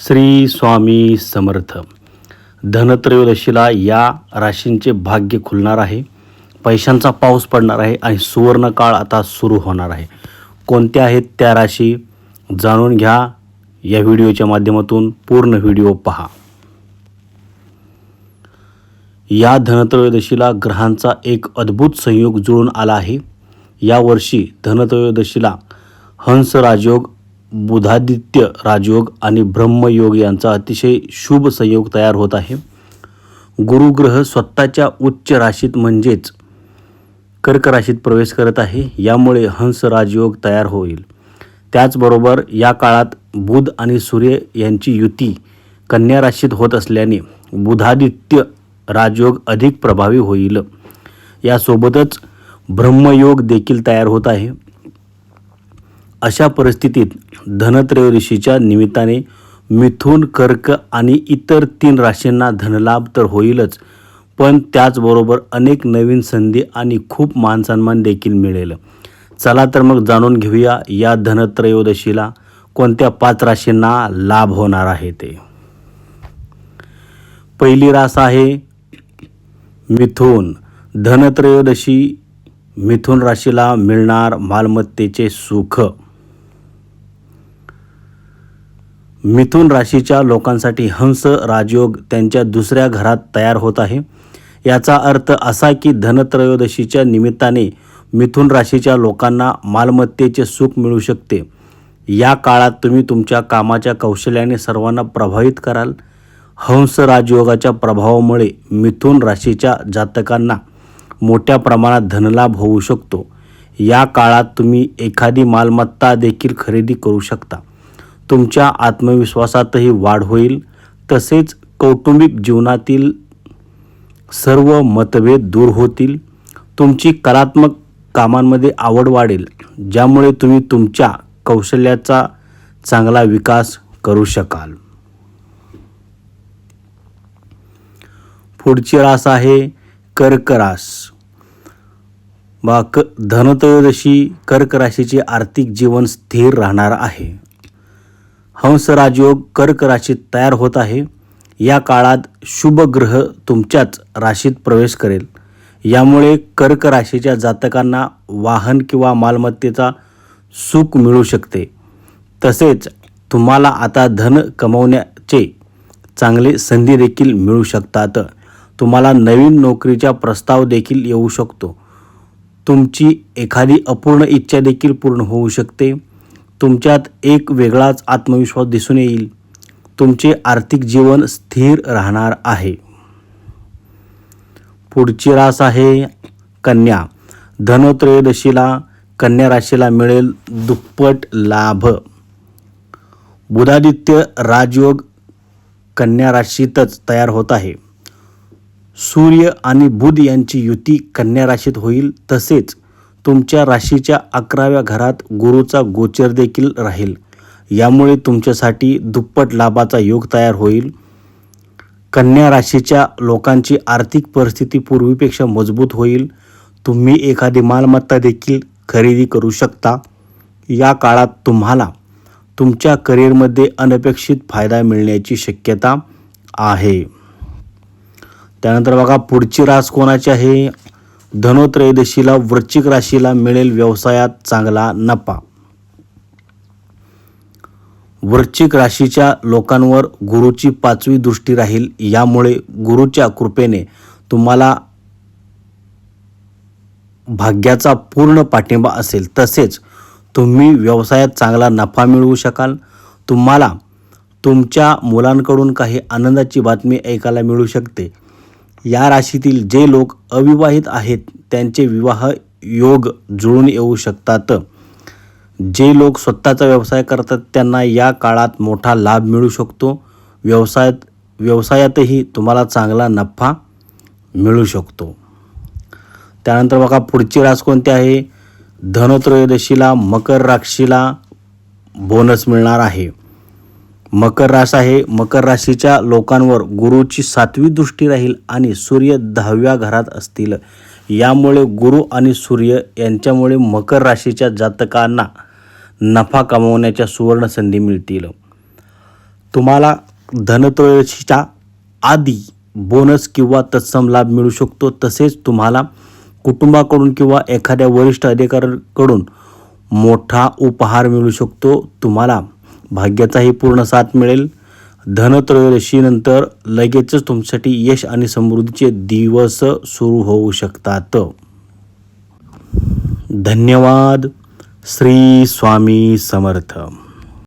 श्री स्वामी समर्थ. धनत्रयोदशीला या राशींचे भाग्य खुलणार आहे. पैशांचा पाऊस पडणार आहे आणि सुवर्णकाळ आता सुरू होणार आहे. कोणत्या आहेत त्या राशी? जाणून घ्या. या व्हिडिओच्या माध्यमातून पूर्ण व्हिडिओ पहा. या धनत्रयोदशीला ग्रहांचा एक अद्भुत संयोग जुळून आला आहे. यावर्षी धनत्रयोदशीला हंस राजयोग बुधादित्य राजयोग आणि ब्रह्मयोग यांचा अतिशय शुभ संयोग तयार होत आहे. गुरुग्रह स्वतःच्या उच्च राशीत म्हणजेच कर्क राशीत प्रवेश करत आहे. यामुळे हंस राजयोग तयार होईल. त्याचबरोबर या काळात बुध आणि सूर्य यांची युती कन्या राशीत होत असल्याने बुधादित्य राजयोग अधिक प्रभावी होईल. यासोबतच ब्रह्मयोग देखील तयार होत आहे. अशा परिस्थितीत धनत्रयोदशीच्या निमित्ताने मिथुन कर्क आणि इतर तीन राशींना धनलाभ तर होईलच पण त्याचबरोबर अनेक नवीन संधी आणि खूप मानसन्मान देखील मिळेल. चला तर मग जाणून घेऊया या धनत्रयोदशीला कोणत्या पाच राशींना लाभ होणार आहे ते. पहिली रास आहे मिथुन. धनत्रयोदशी मिथुन राशीला मिळणार मालमत्तेचे सुख. मिथुन राशीच्या लोकांसाठी हंस राजयोग त्यांच्या दुसऱ्या घरात तयार होत आहे. याचा अर्थ असा की धनत्रयोदशीच्या निमित्ताने मिथुन राशीच्या लोकांना मालमत्तेचे सुख मिळू शकते. या काळात तुम्ही तुमच्या कामाच्या कौशल्याने सर्वांना प्रभावित कराल. हंस राजयोगाच्या प्रभावामुळे मिथुन राशीच्या जातकांना मोठ्या प्रमाणात धनलाभ होऊ शकतो. या काळात तुम्ही एखादी मालमत्ता देखील खरेदी करू शकता. तुमच्या आत्मविश्वासातही वाढ होईल. तसेच कौटुंबिक जीवनातील सर्व मतभेद दूर होतील. तुमची कलात्मक कामांमध्ये आवड वाढेल ज्यामुळे तुम्ही तुमच्या कौशल्याचा चांगला विकास करू शकाल. पुढची रास आहे कर्क रास. बा क धनत्रयोदशी कर्क राशीचे आर्थिक जीवन स्थिर राहणार आहे. हंस राजयोग कर्क राशीत तयार होत आहे. या काळात शुभ ग्रह तुमच्याच राशीत प्रवेश करेल. यामुळे कर्क राशीच्या जातकांना वाहन किंवा मालमत्तेचा सुख मिळू शकते. तसेच तुम्हाला आता धन कमवण्याचे चांगले संधी देखील मिळू शकतात. तुम्हाला नवीन नोकरीचा प्रस्ताव देखील येऊ शकतो. तुमची एखादी अपूर्ण इच्छा देखील पूर्ण होऊ शकते. तुमच्यात एक वेगळाच आत्मविश्वास दिसून येईल. तुमचे आर्थिक जीवन स्थिर राहणार आहे. पुढची रास आहे कन्या. धनोत्रयोदशीला कन्या राशीला मिळेल दुप्पट लाभ. बुधादित्य राजयोग कन्या राशीतच तयार होत आहे. सूर्य आणि बुध यांची युती कन्या राशीत होईल तसेच तुमच्या राशीच्या अकराव्या घरात गुरुचा गोचर देखील राहील. यामुळे तुमच्यासाठी दुप्पट लाभाचा योग तयार होईल. कन्या राशीच्या लोकांची आर्थिक परिस्थिती पूर्वीपेक्षा मजबूत होईल. तुम्ही एखादी मालमत्ता देखील खरेदी करू शकता. या काळात तुम्हाला तुमच्या करिअरमध्ये अनपेक्षित फायदा मिळण्याची शक्यता आहे. त्यानंतर बघा पुढची रास कोणाची आहे? धनोत्रयोदशीला वृश्चिक राशीला मिळेल व्यवसायात चांगला नफा. वृश्चिक राशीच्या लोकांवर गुरुची पाचवी दृष्टी राहील. यामुळे गुरुच्या कृपेने तुम्हाला भाग्याचा पूर्ण पाठिंबा असेल. तसेच तुम्ही व्यवसायात चांगला नफा मिळवू शकाल. तुम्हाला तुमच्या मुलांकडून काही आनंदाची बातमी ऐकायला मिळू शकते. या राशीतील जे लोक अविवाहित आहेत त्यांचे विवाह योग जुळून येऊ शकतात. जे लोक स्वतःचा व्यवसाय करतात त्यांना या काळात मोठा लाभ मिळू शकतो. व्यवसायात व्यवसायातही तुम्हाला चांगला नफा मिळू शकतो. त्यानंतर बघा पुढची रास कोणती आहे? धनत्रयोदशीला मकर राशीला बोनस मिळणार आहे. मकर रास आहे. मकर राशीच्या लोकांवर गुरुची सातवी दृष्टी राहील आणि सूर्य दहाव्या घरात असतील. यामुळे गुरु आणि सूर्य यांच्यामुळे मकर राशीच्या जातकांना नफा कमवण्याच्या सुवर्ण संधी मिळतील. तुम्हाला धनत्रयोदशीच्या आधी बोनस किंवा तत्सम लाभ मिळू शकतो. तसेच तुम्हाला कुटुंबाकडून किंवा एखाद्या वरिष्ठ अधिकाऱ्याकडून मोठा उपहार मिळू शकतो. तुम्हाला भाग्याचाही पूर्ण साथ मिळेल. धनत्रयोदशीनंतर लगेचच तुमच्यासाठी यश आणि समृद्धीचे दिवस सुरू होऊ शकतात. धन्यवाद. श्री स्वामी समर्थ.